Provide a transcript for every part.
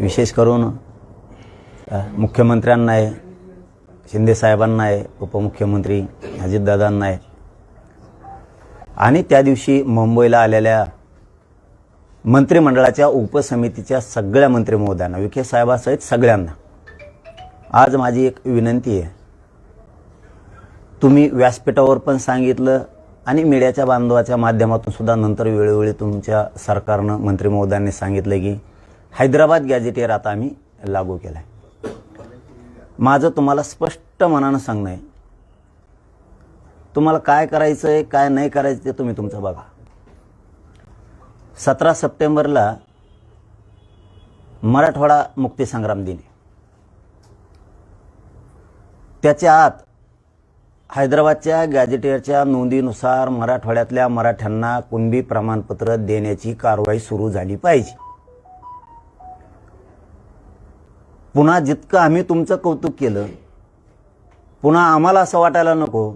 विशेष करून मुख्यमंत्र्यांना आहे शिंदेसाहेबांना आहे उपमुख्यमंत्री अजितदादांना आहे. आणि त्या दिवशी मुंबईला आलेल्या मंत्रिमंडळाच्या उपसमितीच्या सगळ्या मंत्री महोदयांना विखे साहेबासहित सगळ्यांना आज माझी एक विनंती आहे. तुम्ही व्यासपीठावर पण सांगितलं आणि मीडियाच्या बांधवाच्या माध्यमातून सुद्धा नंतर वेळोवेळी तुमच्या सरकारनं मंत्री महोदयांनी सांगितलं की हैदराबाद गॅझेटियर आता आम्ही लागू केला आहे माझं तुम्हाला स्पष्ट मनानं सांगणं आहे. तुम्हाला काय करायचं आहे काय नाही करायचं ते तुम्ही तुमचं बघा. सतरा सप्टेंबरला मराठवाडा मुक्तीसंग्राम दिन आहे. त्याच्या आत हैदराबादच्या गॅजेटियरच्या नोंदीनुसार मराठवाड्यातल्या मराठ्यांना कुणबी प्रमाणपत्र देण्याची कारवाई सुरू झाली पाहिजे. पुन्हा जितकं आम्ही तुमचं कौतुक केलं पुन्हा आम्हाला असं वाटायला नको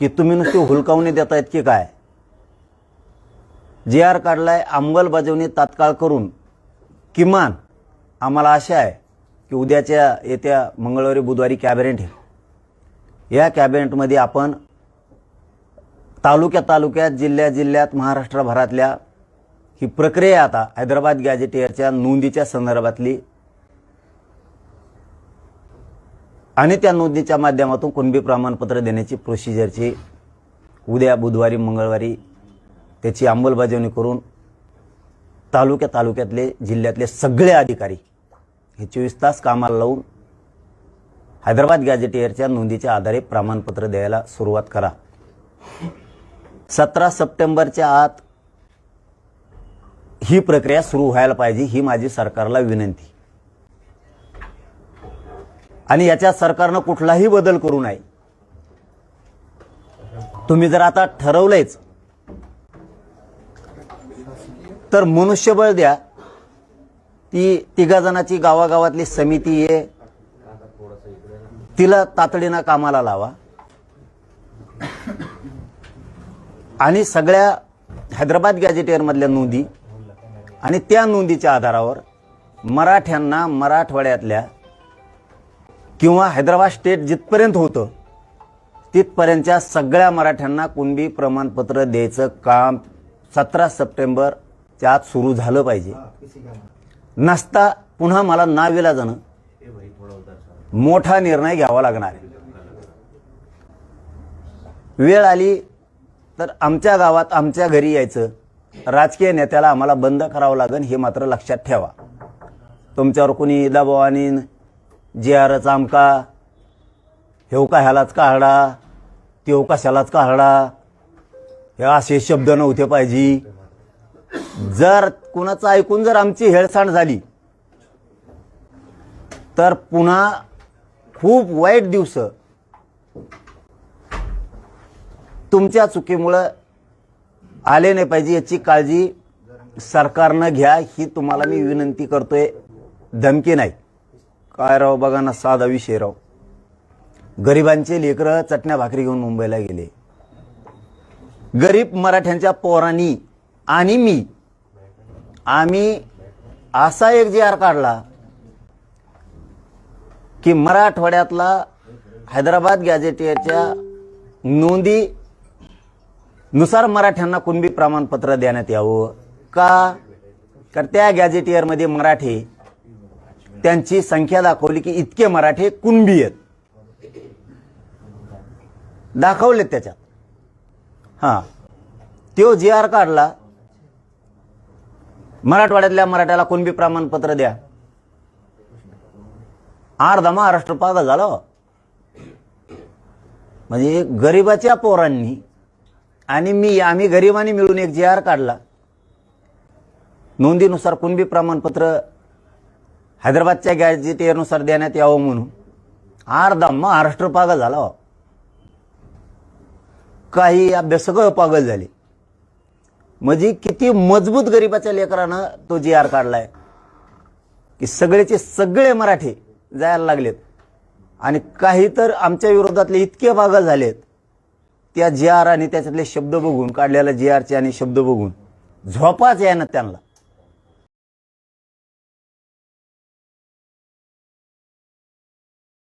की तुम्ही नुसती हुलकावणी देतायत की काय? जे आर काढलाय अंमलबजावणी तात्काळ करून किमान आम्हाला आशा आहे की उद्याच्या येत्या मंगळवारी बुधवारी कॅबिनेट आहे या कॅबिनेटमध्ये आपण तालुक्या तालुक्यात जिल्ह्या जिल्ह्यात महाराष्ट्रभरातल्या ही प्रक्रिया आता हैदराबाद गॅजेटियरच्या नोंदीच्या संदर्भातली आणि त्या नोंदीच्या माध्यमातून कुणबी प्रमाणपत्र देण्याची प्रोसिजरची उद्या बुधवारी मंगळवारी त्याची अंमलबजावणी करून तालुक्या तालुक्यातले जिल्ह्यातले सगळे अधिकारी हे चोवीस तास कामाला लावून हैदराबाद गॅझेटियरच्या नोंदीच्या आधारे प्रमाणपत्र द्यायला सुरुवात करा. सतरा सप्टेंबरच्या आत ही प्रक्रिया सुरू व्हायला पाहिजे ही माझी सरकारला विनंती. आणि याच्यात सरकारनं कुठलाही बदल करू नये. तुम्ही जर आता ठरवलंयच तर मनुष्यबळ द्या. ती तिघा जणाची गावागावातली समिती आहे. तिला तातडीनं कामाला लावा. आणि सगळ्या हैदराबाद गॅजेटियरमधल्या नोंदी आणि त्या नोंदीच्या आधारावर मराठ्यांना मराठवाड्यातल्या किंवा हैदराबाद स्टेट जिथपर्यंत होतं तिथपर्यंतच्या सगळ्या मराठ्यांना कुणबी प्रमाणपत्र द्यायचं काम सतरा सप्टेंबरच्या आत सुरू झालं पाहिजे. नसता पुन्हा मला नावेला जाणं. मोठा निर्णय घ्यावा लागणार आहे. वेळ आली तर आमच्या गावात आमच्या घरी यायचं. राजकीय नेत्याला आम्हाला बंद करावं लागेल हे मात्र लक्षात ठेवा. तुमच्यावर कोणी दबाव जे आरच आमका हेव का ह्यालाच काढा तेव कशालाच काढा हे असे शब्द नव्हते पाहिजे. जर कुणाचं ऐकून जर आमची हेळसांड झाली तर पुन्हा खूप वाईट दिवस. तुमच्या चुकीमुळं आले नाही पाहिजे याची काळजी सरकारनं घ्या ही तुम्हाला मी विनंती करतोय. धमकी नाही. काय राव? बघा ना साधा विषय राव. गरिबांचे लेकरं चटण्या भाकरी घेऊन मुंबईला गेले. गरीब मराठ्यांच्या पोरांनी आणि मी आम्ही असा एक जी आर काढला की मराठवाड्यातला हैदराबाद गॅजेटियरच्या नोंदी नुसार मराठ्यांना कुणबी प्रमाणपत्र देण्यात यावं? का? तर त्या गॅझेटियरमध्ये मराठी त्यांची संख्या दाखवली की इतके मराठे कुणबी आहेत. दाखवलेत त्याच्यात. हां. तो जी आर काढला. मराठवाड्यातल्या मराठ्याला कुणबी प्रमाणपत्र द्या. अर्धा महाराष्ट्र पागा झाला. हो. म्हणजे गरिबाच्या पोरांनी आणि मी आम्ही गरिबांनी मिळून एक जी आर काढला. नोंदीनुसार कुणबी प्रमाणपत्र हैदराबादच्या गॅजेटियरनुसार देण्यात यावं म्हणून अर्धा महाराष्ट्र पागल झाला हो. काही अभ्यास सगळं पागल झाले. म्हणजे किती मजबूत गरिबाच्या लेकरानं तो जी आर काढलाय. की सगळेचे सगळे मराठी जायला लागलेत. आणि काही तर आमच्या विरोधातले इतके पागल झालेत. त्या जी आर आणि त्याच्यातले शब्द बघून काढलेल्या जी आरचे आणि शब्द बघून झोपाच आहे त्यांना.